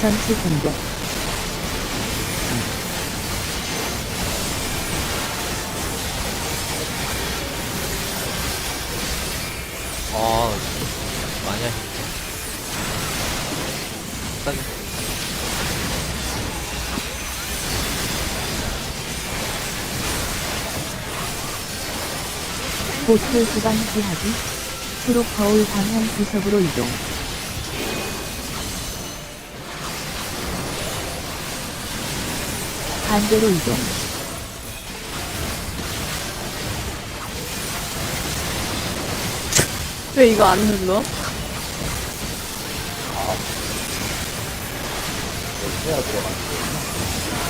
전투 공격. 아, 많이. 딱 보트 구간 피하기. 초록 거울 방향 구석으로 이동. 반대로 이동. 왜 이거 안 눌러?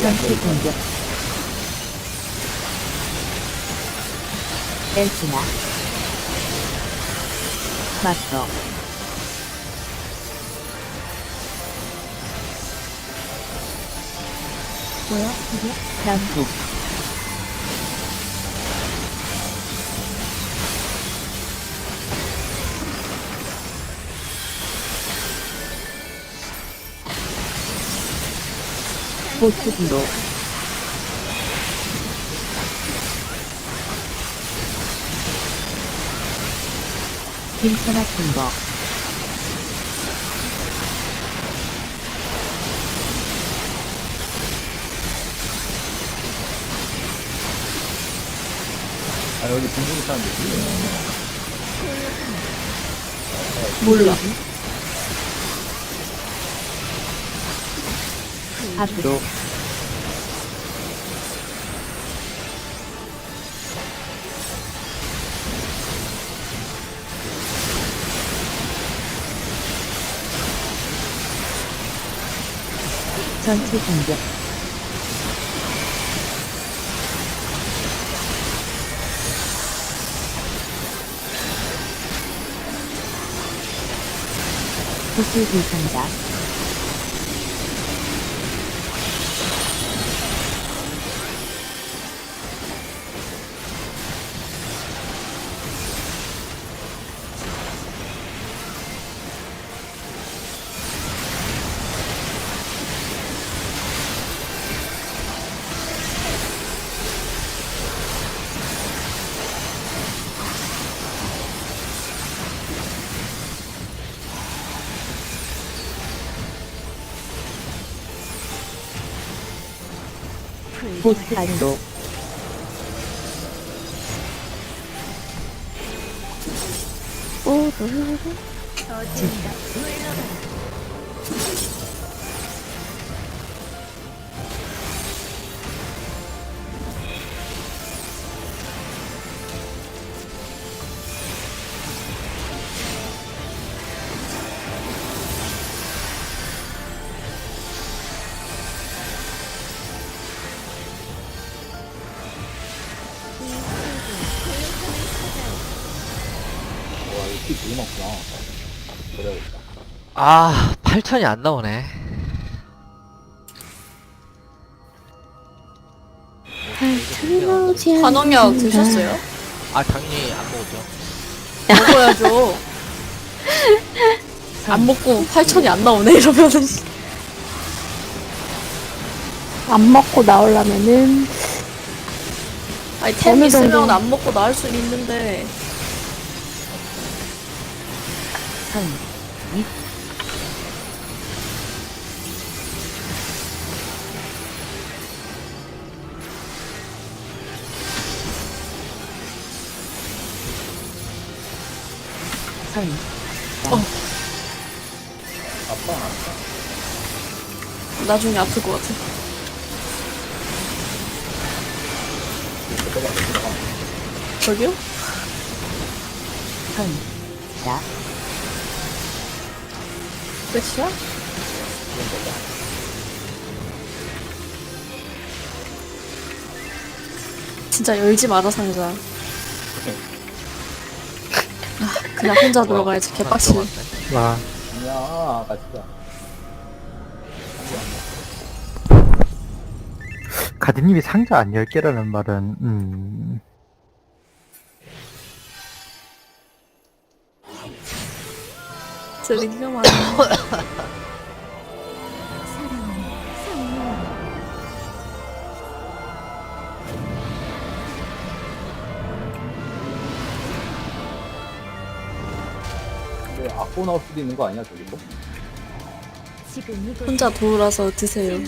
전투 공격. 엘스나. 맞서. 뭐야? 이게? 남북. 뒤로. 김천아 팀버. 아 여기 중국에 사는 데지 몰라. 앞으로. 전투 공격. 구슬 불상자. 보스 안으로. 와 많구나 버려야겠다 아, 8천이 안 나오네. 간홍약 드셨어요? 아, 당연히 안 먹었죠. 먹어야죠. 안 먹고 8천이 안 나오네 이러면은 안 먹고 나오려면은 아니 템 어느 있으면 정도? 안 먹고 나올 수 있는데 선. 이. 선. 아빠 나중에 아플 것 같아. 저기요? 선. 자. 끝이야? 진짜 열지 마라 상자. 아, 그냥 혼자 들어가야지 개빡치네. 와. 아니야 같이가 가드님이 상자 안 10개라는 말은, 음, 진짜 기가 많네. 나올 수도 있는 거 아니야 저기서? 혼자 돌아서 드세요.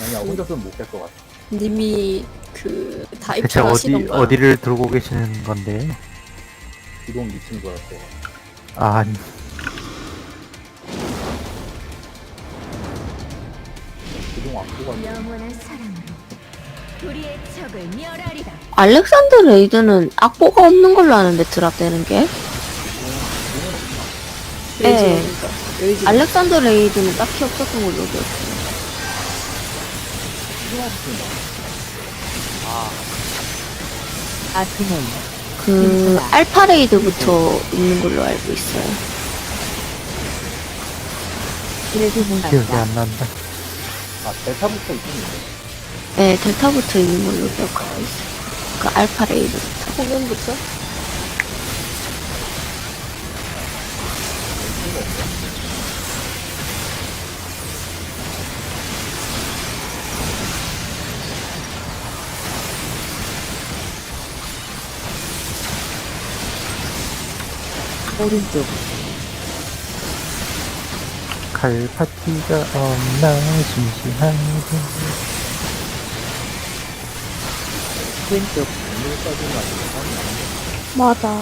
아니야 혼자서는 못 깰 것 같아 님이 그 다입처 어디 하시던가. 어디를 들고 계시는 건데? 기동 미친 거라서 어. 아 기동 앞으로 가. 영원한 사랑으로 우리의 적을 멸하리라. 알렉산더 레이드는 악보가 없는 걸로 아는데 드랍되는 게? 네. 알렉산더 레이드는 딱히 없었던 걸로 기억해요. 아, 아트몬 그 알파 레이드부터 있는 걸로 알고 있어요. 그래도 기억이 뭔가 안 난다. 아 델타부터 있겠는데. 네, 델타부터 있는 걸로 기억하고 있어요. 그 알파 레이드부터. 공연부터? 오른쪽 칼파티가 없나 심심한데. 왼쪽 맞아.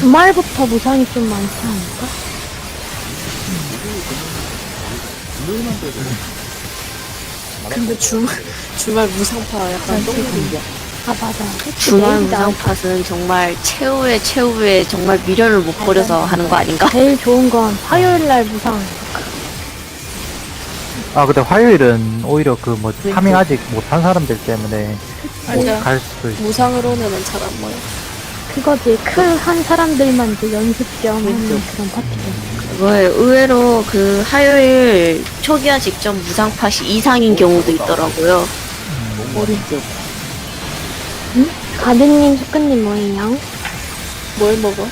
주말부터 무상이 좀 많지 않을까? 근데 주말, 주말 무상파 약간 똥물인데. 아, 맞아. 주말 무상팟은 정말 최후의 최후의 정말 미련을 못 버려서 하는 거 아닌가? 제일 좋은 건 화요일 날 무상. 아 근데 화요일은 오히려 그뭐 파밍 아직 못한 사람들 때문에 아니야. 못갈 수도 있어. 무상으로는 잘 안 모여. 그거지. 큰 한 사람들만 이제 연습 겸 하는 그런 파티죠. 그거에 의외로 그 화요일 초기화 직전 무상팟이 이상인 경우도 있더라고요. 오른 쪽 가든님, 수근님 뭐예요? 뭘 먹어? 용,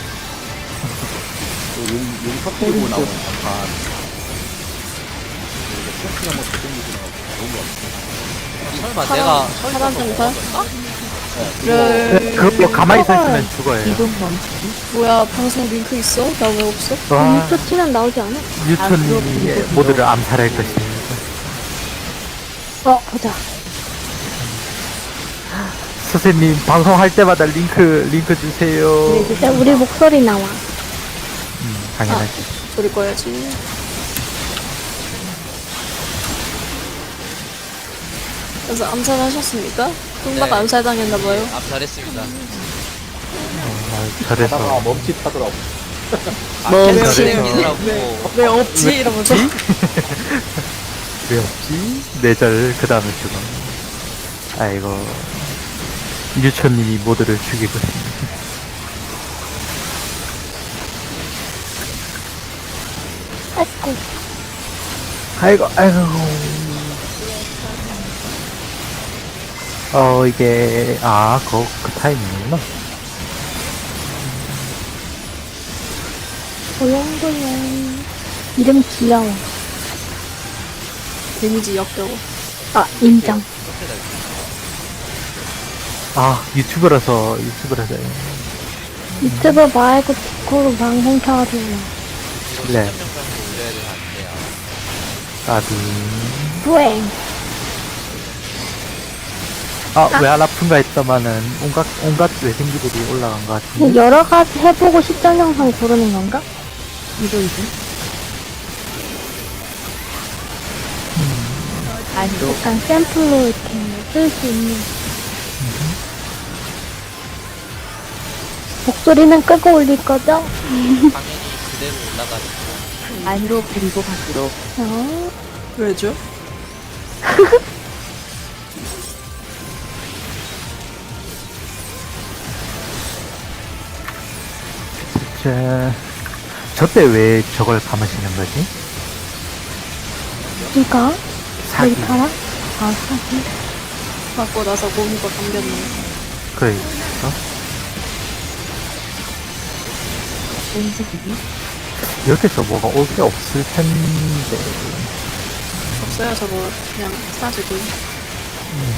용 터뜨리고 나오는 잠깐. 이거 캠핑 한번 그정도 들어가고 좋은 거 같아. 설마 파란- 내가 파란 등판? 먹었나? 를 그거 가만히 서 있으면 죽어요. 이동 멈추기 뭐야 방송 링크 있어? 나 왜 없어? 와 뉴스 치면 나오지 않아? 유천님이 모두를 암살할 것입니다. 어, 보자. 선생님 방송할 때마다 링크 링크 주세요. 진짜 우리 목소리 나와. 음, 당연하지. 소리 꺼야지. 그래서 암살하셨습니까? 뚱박 네. 암살당했나봐요. 암살했습니다. 어, 하다가 저래서 멈칫하더라고. 아, 뭐, 계속 멈칫. 진행이더라고. 왜 없지? 이러면서. 왜 없지? 내절 그 다음에 죽음. 아이고 유천님이 모두를 죽이고 있습니다. 아이고. 아이고 아이고. 어 이게 아 그 그 타이밍이구나. 고용고용. 이름 귀여워. 데미지 역겨워. 아, 인정. 아 유튜브라서 유튜브라서 유튜브 말고 디코로 방송 켜가지고. 네. 아비. 뿌행. 아왜 안 아픈가 했더만은 온갖 온갖 외생기들이 올라간 것 같은데. 여러 가지 해보고 시점 영상 고르는 건가? 이도 이동 안으로 약간 샘플로 이렇게 쓸 수 있는. 목소리는 끄고 올릴 거죠? 당연히 그대로 올라가니까. 안으로 그리고 밖으로 어, 왜죠? 저때 왜 저걸 감으시는 거지? 이거? 사기. 머리카락? 아, 사기. 맞고 나서 고무가 감겼네. 그래. 어? 움직이기 여기서 뭐가 올 게 없을 텐데. 없어요 저거 그냥 사지고.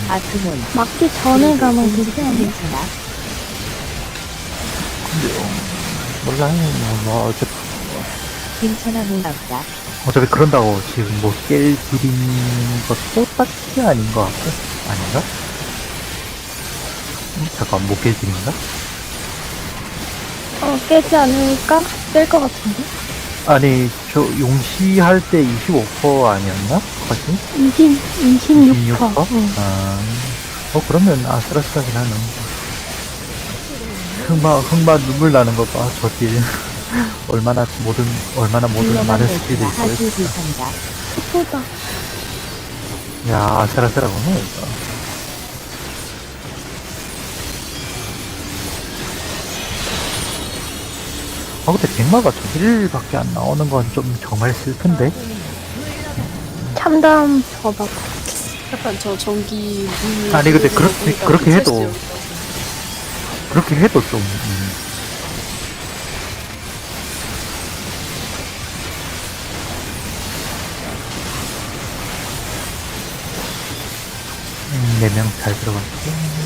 아트몬 맞기 전에 가면 되지 않나? 괜찮아 몰라요. 뭐, 뭐 어차피, 김천아 놀랍다. 어차피 그런다고 지금 뭐깰 딜인 것도 딱히 아닌 것 같고. 아닌가? 음, 잠깐, 못깰 딜인가? 어, 깨지 않을까? 깰것 같은데? 아니, 저 용시할 때 25% 아니었나? 거지? 20, 26%. 26%? 응. 아, 어, 그러면 아슬아슬하긴 하네. 흑마, 흑마 눈물 나는 거 봐, 저 딜. 얼마나 모든, 얼마나 모든 많은 스킬이 하수 있어요. 불판다. 소다. 야, 아슬아슬하구나, 이거. 아, 근데 백마가 저 딜밖에 안 나오는 건 좀 정말 슬픈데? 참담 봐봐. 약간 저 전기 물 아니, 근데 그렇게- 그렇게 해도. 그렇게 해도 좀, 음, 음, 네명잘 들어갔고.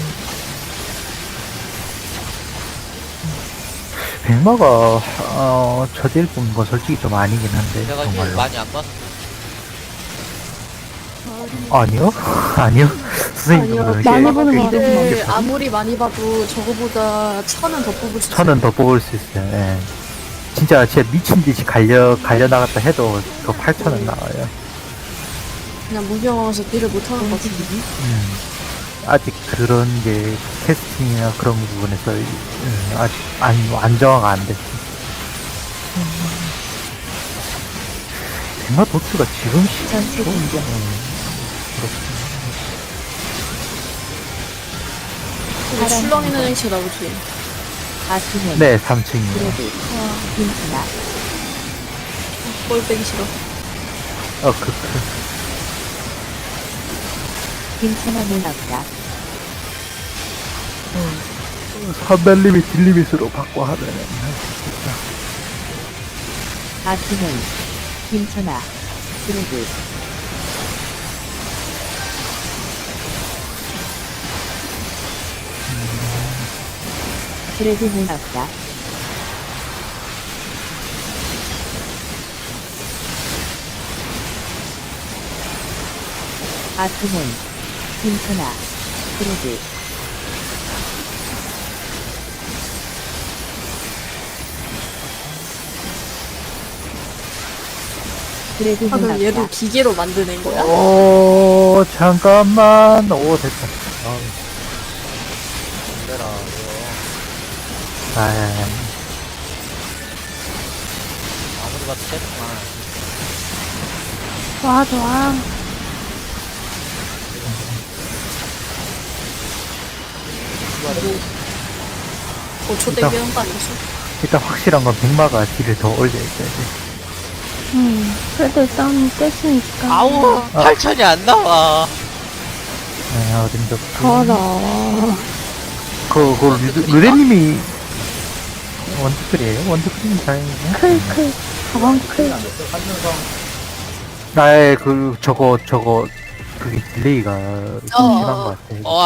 백마가, 어, 저질 뽑는 건 솔직히 좀 아니긴 한데, 정말로. 많이 안 아니요? 아니요? 선생님도 아니요, 그러시 많이 보는 거 근데 같아요. 아무리 많이 봐도 저거보다 천은 더 뽑을 수 있어요. 천은 더 뽑을 수 있어요, 예. 진짜, 진짜 미친 듯이 갈려, 갈려 나갔다 해도 그 8천은 나와요. 그냥 무병하면서 딜을 못하는 것 같은데. 음, 아직 그런 게 캐스팅이나 그런 부분에서 음, 아직 안, 안정화가 안 됐어. 대마 도트가 지금 시 전체 공격. 근데 출렁이는 행치 나오지. 아수면. 네, 3층이요. 그래도. 김천아. 볼 빼기 싫어. 어, 그, 그, 김천아 놀랍다. 선별리밋, 딜리밋으로 바꿔 하면은. 아수면. 김천아. 그래도. 그래도 놀랍다. 아수면. 김천아. 그래도. 그래도 아, 그럼 놀랍다. 얘도 기계로 만드는 거야? 오, 잠깐만. 오, 됐다. 어, 힘들어 이거 아, 아무리 봐도 세구만 좋아, 좋아. 5초 대기하는 거 아니었어? 일단 확실한 건 백마가 딜을 더 올려야 돼. 음. 그래도 일단 깼으니까. 아우 8천이 안 나와 네, 어딘가. 더러. 그, 그, 르- 르데님이 원투클이에요? 원투클이면 다행이네. 클, 클. 가방 클. 나의 그, 저거, 저거, 그게 딜레이가 좀 심한 것 같아. 어